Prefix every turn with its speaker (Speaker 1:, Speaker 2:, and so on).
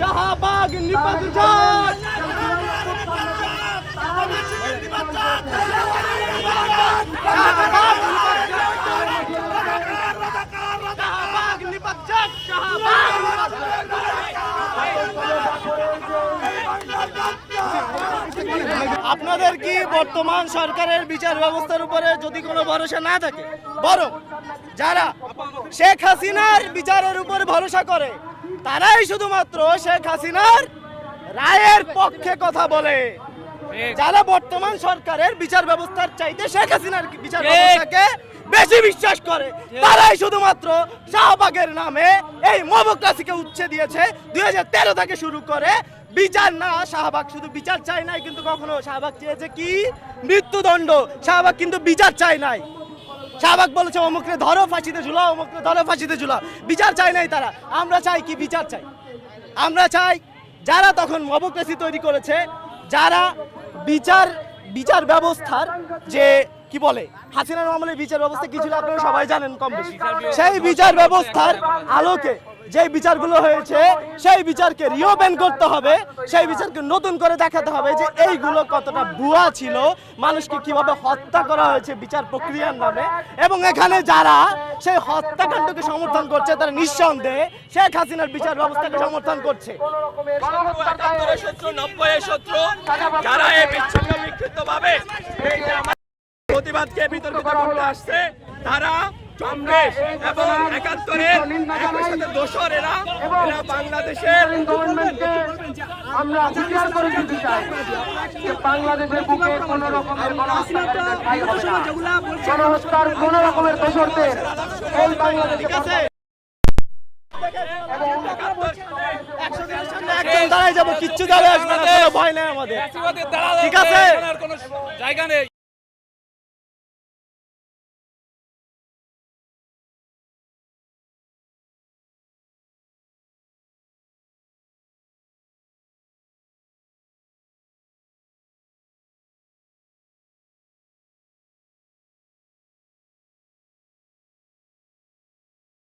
Speaker 1: শাহবাগ আপনাদের কি বর্তমান সরকারের বিচার ব্যবস্থার উপরে যদি কোনো ভরসা না থাকে? বরং যারা শেখ হাসিনার বিচারের উপর ভরসা করে তারাই শুধুমাত্র শেখ হাসিনার রায়ের পক্ষে কথা বলে। যারা বর্তমান সরকারের বিচার ব্যবস্থার চাইতে শেখ হাসিনার বিচার ব্যবস্থাকে বেশি বিশ্বাস করে তারাই শুধুমাত্র শাহবাগের নামে এই মবক্রাসিকে উচ্ছে দিয়েছে। দুই হাজার তেরো থেকে শুরু করে বিচার না শাহবাগ শুধু বিচার চাই নাই কিন্তু কখনো শাহবাগ চেয়েছে কি? মৃত্যুদণ্ড। শাহবাগ কিন্তু বিচার চাই নাই। শাহবাগ বলেছে, অমুকরে ধরো ফাঁসিতে ঝুলাও, অমুকরে ধরো ফাঁসিতে ঝুলাও। বিচার চাই নাই তারা। আমরা চাই কি? বিচার চাই। আমরা চাই যারা তখন মবক্রেসি তৈরি করেছে, যারা বিচার বিচার ব্যবস্থার যে কি বলে? হাসিনার আমলে বিচার ব্যবস্থা কি ছিল আপনারা সবাই জানেন কম বেশি। সেই বিচার ব্যবস্থার আলোকে যে বিচারগুলো হয়েছে সেই বিচারকে রিওপেন করতে হবে সেই বিচারকে নতুন করে দেখাতে হবে যে এইগুলো কতটা ভুয়া ছিল মানুষকে কীভাবে হত্যা করা হয়েছে বিচার প্রক্রিয়ার নামে। এবং এখানে যারা সেই হত্যাকাণ্ডকে সমর্থন করছে তারা নিঃসন্দেহে শেখ হাসিনার বিচার ব্যবস্থাকে সমর্থন করছে।
Speaker 2: যারা এই বিচ্ছিন্ন বিক্ষিপ্ত ভাবে এই যে আমার প্রতিবাদকে বিতর্কিত করতে আসছে তারা চব্বিশ এবং একাত্তরের একই সাথে দোসর এরা এরা বাংলাদেশের
Speaker 3: গভর্নমেন্টকে আমরা বিচার করে দিতে চাই যে বাংলাদেশের বুকে কোন রকমের। গণহত্যার কোন দোষরদের এই বাংলাদেশে
Speaker 1: দাঁড়ায় যাব কিচ্ছু যাবে আসবে না ভয় নেই আমাদের ঠিক আছে
Speaker 2: জায়গা নেই